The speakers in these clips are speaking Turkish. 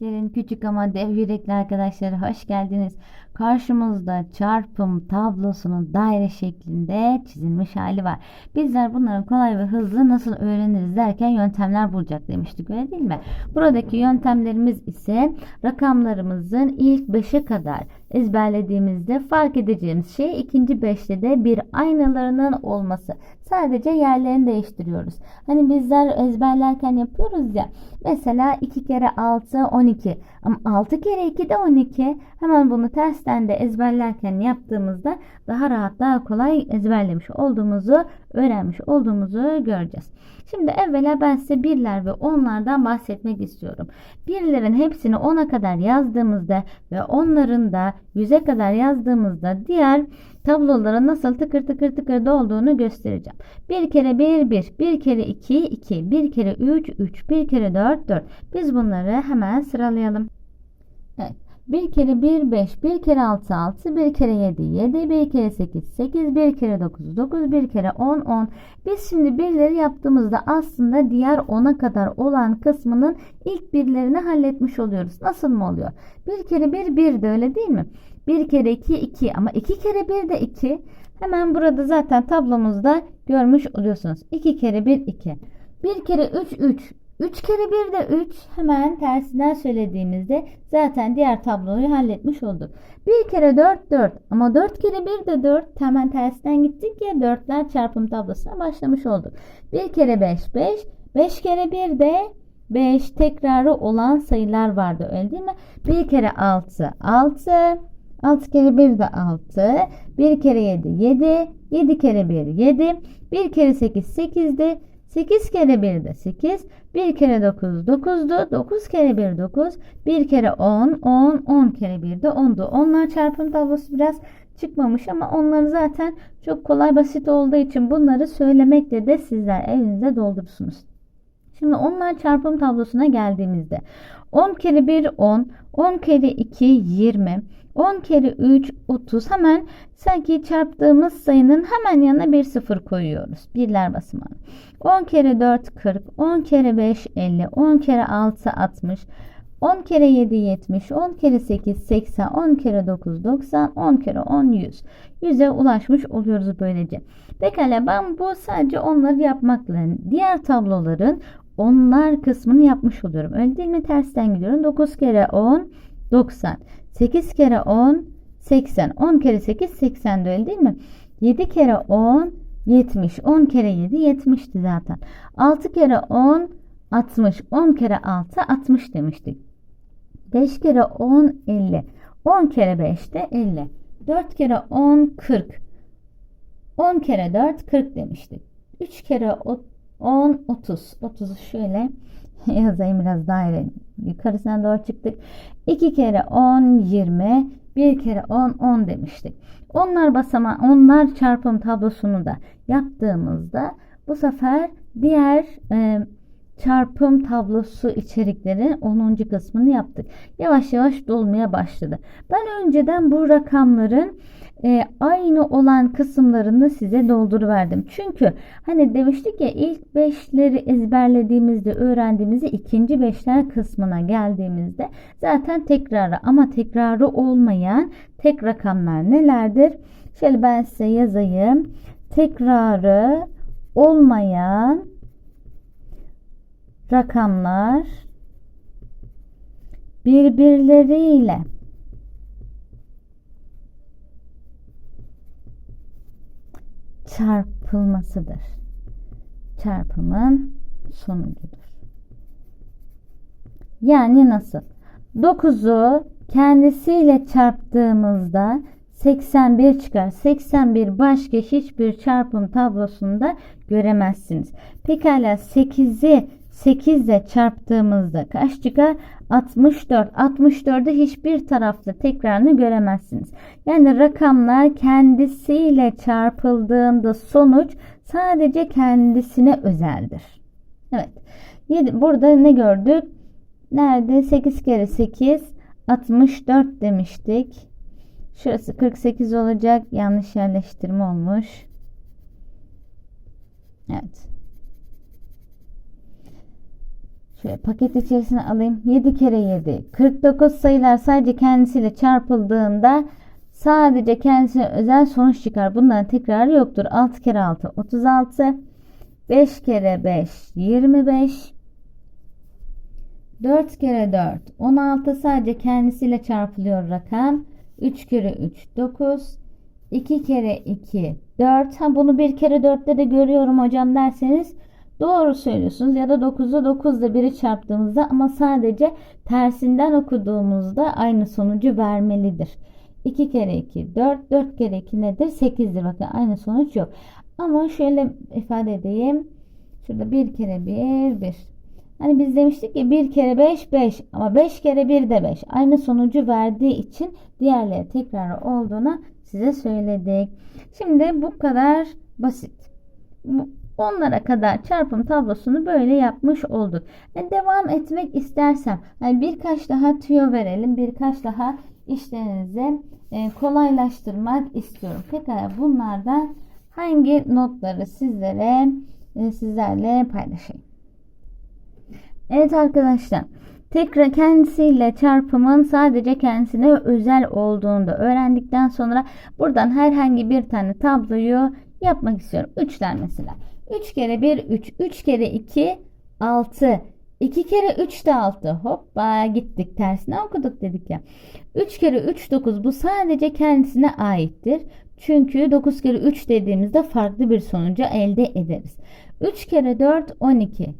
Miniklerin küçük ama dev yürekli arkadaşları hoş geldiniz. Karşımızda çarpım tablosunun daire şeklinde çizilmiş hali var. Bizler bunları kolay ve hızlı nasıl öğreniriz derken yöntemler bulacak demiştik öyle değil mi? Buradaki yöntemlerimiz ise rakamlarımızın ilk 5'e kadar ezberlediğimizde fark edeceğimiz şey ikinci beşte de bir aynalarının olması. Sadece yerlerini değiştiriyoruz. Hani bizler ezberlerken yapıyoruz ya. Mesela 2 kere 6 12. Ama 6 kere 2 de 12. Hemen bunu tersten de ezberlerken yaptığımızda daha rahat daha kolay ezberlemiş olduğumuzu öğrenmiş olduğumuzu göreceğiz. Şimdi evvela ben size birler ve onlardan bahsetmek istiyorum. Birlerin hepsini 10'a kadar yazdığımızda ve onların da 100'e kadar yazdığımızda diğer tablolara nasıl tıkır tıkır tıkır olduğunu göstereceğim. Bir kere 1 1, bir kere 2 2, bir kere 3 3, bir kere 4 4. Biz bunları hemen sıralayalım. Evet. Bir kere 1 5, bir kere 6 6, bir kere 7 7, bir kere 8 8, bir kere 9 9, bir kere 10 10. Biz şimdi birleri yaptığımızda aslında diğer 10'a kadar olan kısmının ilk birlerini halletmiş oluyoruz. Nasıl mı oluyor? Bir kere 1 1 de öyle değil mi? Bir kere 2 2 ama 2 kere 1 de 2. Hemen burada zaten tablomuzda görmüş oluyorsunuz. 2 kere 1 2. Bir kere 3 3. 3 kere 1 de 3. Hemen tersinden söylediğimizde zaten diğer tabloyu halletmiş olduk. Bir kere 4 4 ama 4 kere 1 de 4. Hemen tersinden gittik ya 4'ler çarpım tablosuna başlamış olduk. Bir kere 5 5. 5 kere 1 de 5 tekrarı olan sayılar vardı öyle değil mi? Bir kere 6 6. 6 kere 1 de 6. 1 kere 7 7. 7 kere 1 7. 1 kere 8 8'di. 8 kere 1 de 8. 1 kere 9 9'du. 9 kere 1 9. 1 kere 10 10. 10 kere 1 de 10'du. Onlar çarpım tablosu biraz çıkmamış ama onları zaten çok kolay basit olduğu için bunları söylemekle de sizler evinizde doldurursunuz. Şimdi onlar çarpım tablosuna geldiğimizde 10 kere 1 10, 10 kere 2 20, 10 kere 3 30 hemen sanki çarptığımız sayının hemen yanına bir sıfır koyuyoruz. Birler basamağına. 10 kere 4 40, 10 kere 5 50, 10 kere 6 60, 10 kere 7 70, 10 kere 8 80, 10 kere 9 90, 10 kere 10 100. 100'e ulaşmış oluyoruz böylece. Pekala ben bu sadece onları yapmakla diğer tabloların onlar kısmını yapmış oluyorum. Öyle değil mi? Tersten gidiyorum. 9 kere 10 90. 8 kere 10 80. 10 kere 8 80 de öyle değil mi? 7 kere 10 70. 10 kere 7 70'ti zaten. 6 kere 10 60. 10 kere 6 60 demiştik. 5 kere 10 50. 10 kere 5 de 50. 4 kere 10 40. 10 kere 4 40 demiştik. 3 kere 10 30. 30'u şöyle yazayım biraz daire yukarısına doğru çıktık. 2 kere 10 20. 1 kere 10 10 demiştik. Onlar basama onlar çarpım tablosunu da yaptığımızda bu sefer diğer e, çarpım tablosu içeriklerin 10. kısmını yaptık. Yavaş yavaş dolmaya başladı. Ben önceden bu rakamların e, aynı olan kısımlarını size dolduruverdim. Çünkü hani demiştik ya ilk beşleri ezberlediğimizde öğrendiğimizde ikinci beşler kısmına geldiğimizde zaten tekrarı ama tekrarı olmayan tek rakamlar nelerdir? Şöyle ben size yazayım. Tekrarı olmayan rakamlar birbirleriyle çarpılmasıdır. Çarpımın sonucudur. Yani nasıl? 9'u kendisiyle çarptığımızda 81 çıkar. 81 başka hiçbir çarpım tablosunda göremezsiniz. Pekala 8'i 8 ile çarptığımızda kaç çıkar? 64. 64'ü hiçbir tarafta tekrarını göremezsiniz. Yani rakamlar kendisiyle çarpıldığında sonuç sadece kendisine özeldir. Evet. Burada ne gördük? Nerede? 8 kere 8 64 demiştik. Şurası 48 olacak. Yanlış yerleştirme olmuş. Evet. Şöyle paket içerisine alayım. 7 kere 7. 49 sayılar sadece kendisiyle çarpıldığında sadece kendisine özel sonuç çıkar. Bunların tekrarı yoktur. 6 kere 6 36. 5 kere 5 25. 4 kere 4 16 sadece kendisiyle çarpılıyor rakam. 3 kere 3 9. 2 kere 2 4. Ha bunu bir kere 4'te de görüyorum hocam derseniz doğru söylüyorsunuz. Ya da 9'u 9 ile 1'i çarptığımızda ama sadece tersinden okuduğumuzda aynı sonucu vermelidir. 2 kere 2 4. 4 kere 2 nedir? 8'dir. Bakın aynı sonuç yok. Ama şöyle ifade edeyim. Şurada 1 kere 1 1. Hani biz demiştik ki 1 kere 5 5 ama 5 kere 1 de 5. Aynı sonucu verdiği için diğerleri tekrar olduğunu size söyledik. Şimdi bu kadar basit. Onlara kadar çarpım tablosunu böyle yapmış olduk. Yani devam etmek istersem hani birkaç daha tüyo verelim. Birkaç daha işlerinizi e, kolaylaştırmak istiyorum. Pekala bunlardan hangi notları sizlere e, sizlerle paylaşayım. Evet arkadaşlar. Tekrar kendisiyle çarpımın sadece kendisine özel olduğunu öğrendikten sonra buradan herhangi bir tane tabloyu yapmak istiyorum. Üçler mesela. 3 kere 1 3, 3 kere 2 6. 2 kere 3 de 6. Hoppa gittik tersine okuduk dedik ya. 3 kere 3 9 bu sadece kendisine aittir. Çünkü 9 kere 3 dediğimizde farklı bir sonucu elde ederiz. 3 kere 4 12.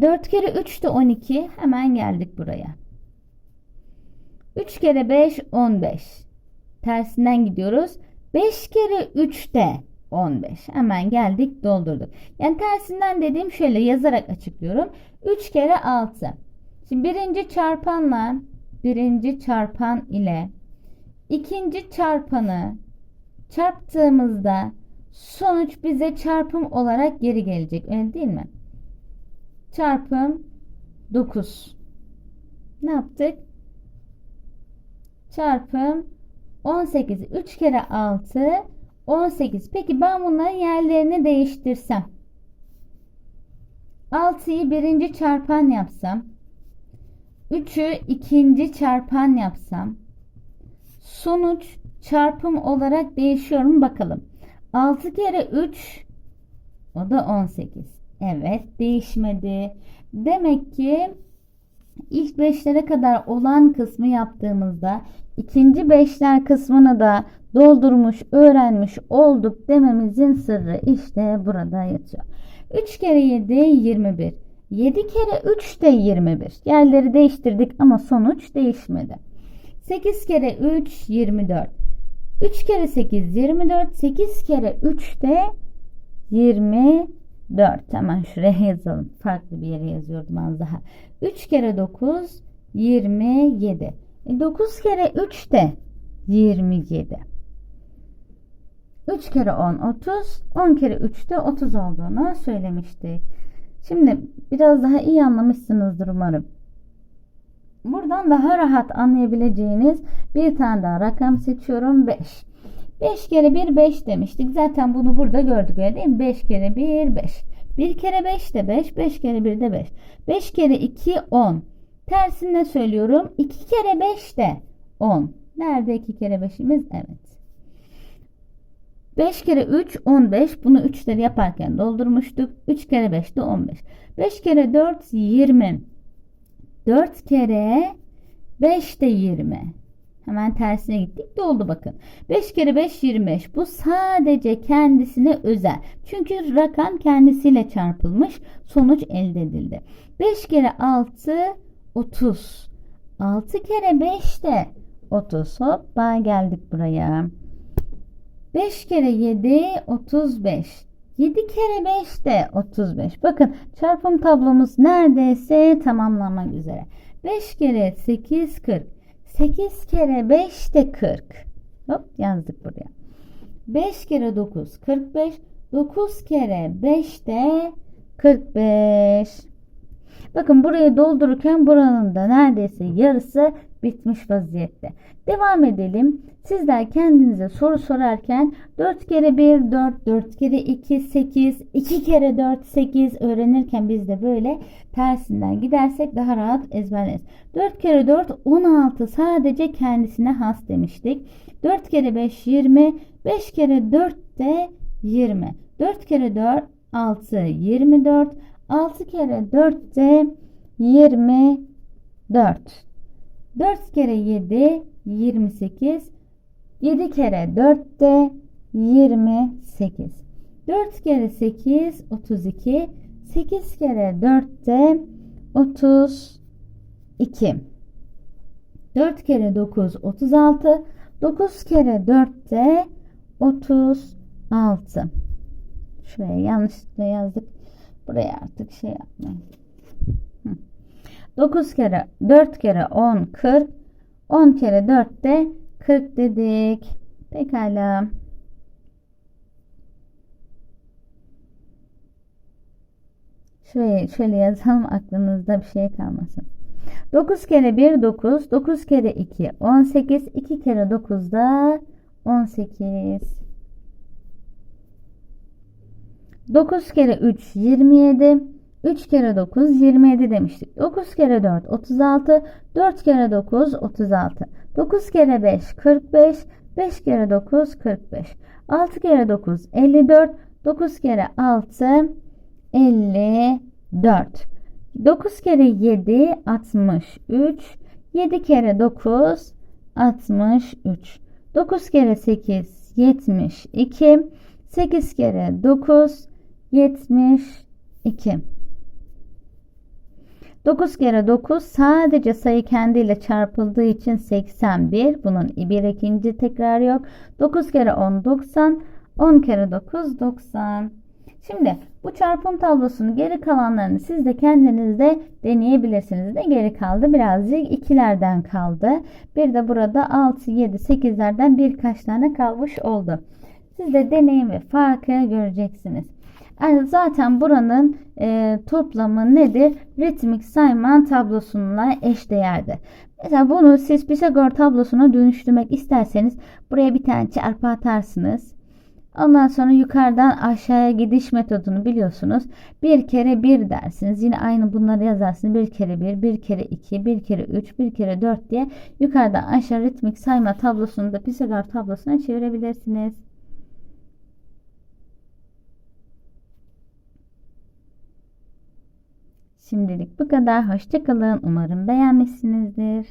4 kere 3 de 12. Hemen geldik buraya. 3 kere 5 15. Tersinden gidiyoruz. 5 kere 3 de 15. Hemen geldik doldurduk. Yani tersinden dediğim şöyle yazarak açıklıyorum. 3 kere 6. Şimdi birinci çarpanla birinci çarpan ile ikinci çarpanı çarptığımızda sonuç bize çarpım olarak geri gelecek. Öyle değil mi? Çarpım 9. Ne yaptık? Çarpım 18. 3 kere 6 18. Peki ben bunların yerlerini değiştirsem. 6'yı birinci çarpan yapsam. 3'ü ikinci çarpan yapsam. Sonuç çarpım olarak değişiyor mu bakalım. 6 kere 3 o da 18. Evet değişmedi. Demek ki ilk beşlere kadar olan kısmı yaptığımızda ikinci beşler kısmını da doldurmuş, öğrenmiş olduk dememizin sırrı işte burada yatıyor. 3 kere 7 21. 7 kere 3 de 21. Yerleri değiştirdik ama sonuç değişmedi. 8 kere 3 24. 3 kere 8 24. 8 kere 3 de 24. Hemen şuraya yazalım. Farklı bir yere yazıyordum az daha. 3 kere 9 27. E 9 kere 3 de 27. 3 kere 10 30. 10 kere 3 de 30 olduğunu söylemiştik. Şimdi biraz daha iyi anlamışsınızdır umarım. Buradan daha rahat anlayabileceğiniz bir tane daha rakam seçiyorum. 5. 5 kere 1 5 demiştik. Zaten bunu burada gördük öyle değil mi? 5 kere 1 5. 1 kere 5 de 5. 5 kere 1 de 5. 5 kere 2 10. Tersine söylüyorum. 2 kere 5 de 10. Nerede 2 kere 5'imiz? Evet. 5 kere 3 15. Bunu 3'leri yaparken doldurmuştuk. 3 kere 5 de 15. 5 kere 4 20. 4 kere 5 de 20. Hemen tersine gittik. Doldu bakın. 5 kere 5 25. Bu sadece kendisine özel. Çünkü rakam kendisiyle çarpılmış. Sonuç elde edildi. 5 kere 6 30. 6 kere 5 de 30. Hoppa geldik buraya. 5 kere 7 35. 7 kere 5 de 35. Bakın çarpım tablomuz neredeyse tamamlamak üzere. 5 kere 8 40. 8 kere 5 de 40. Hop yazdık buraya. 5 kere 9 45. 9 kere 5 de 45. Bakın burayı doldururken buranın da neredeyse yarısı bitmiş vaziyette. Devam edelim. Sizler kendinize soru sorarken 4 kere 1 4, 4 kere 2 8, 2 kere 4 8 öğrenirken biz de böyle tersinden gidersek daha rahat ezberleriz. 4 kere 4 16 sadece kendisine has demiştik. 4 kere 5 20, 5 kere 4 de 20. 4 kere 4 6 24, 6 kere 4 de 24. 4 kere 7 28. 7 kere 4 de 28. 4 kere 8 32. 8 kere 4 de 32. 4 kere 9 36. 9 kere 4 de 36. Şuraya yanlışlıkla yazdık. Buraya artık şey yapmayın. 9 kere 4 kere 10 40. 10 kere 4 de 40 dedik. Pekala. Şuraya şöyle yazalım aklınızda bir şey kalmasın. 9 kere 1 9, 9 kere 2 18, 2 kere 9 da 18. 9 kere 3 27. 3 kere 9 27 demiştik. 9 kere 4 36. 4 kere 9 36. 9 kere 5 45. 5 kere 9 45. 6 kere 9 54. 9 kere 6 54. 9 kere 7 63. 7 kere 9 63. 9 kere 8 72. 8 kere 9 72. 9 kere 9 sadece sayı kendiyle çarpıldığı için 81. Bunun bir ikinci tekrar yok. 9 kere 10 90. 10 kere 9 90. Şimdi bu çarpım tablosunu geri kalanlarını siz de kendinizde deneyebilirsiniz. Ne geri kaldı? Birazcık ikilerden kaldı. Bir de burada 6, 7, 8'lerden birkaç tane kalmış oldu. Siz de deneyin ve farkı göreceksiniz. Yani zaten buranın e, toplamı nedir? Ritmik sayma tablosunla eşdeğerdir. Mesela bunu siz Pisagor tablosuna dönüştürmek isterseniz buraya bir tane çarpı atarsınız. Ondan sonra yukarıdan aşağıya gidiş metodunu biliyorsunuz. Bir kere bir dersiniz. Yine aynı bunları yazarsınız. Bir kere bir, bir kere iki, bir kere üç, bir kere dört diye yukarıdan aşağı ritmik sayma tablosunu da Pisagor tablosuna çevirebilirsiniz. Şimdilik bu kadar. Hoşçakalın. Umarım beğenmişsinizdir.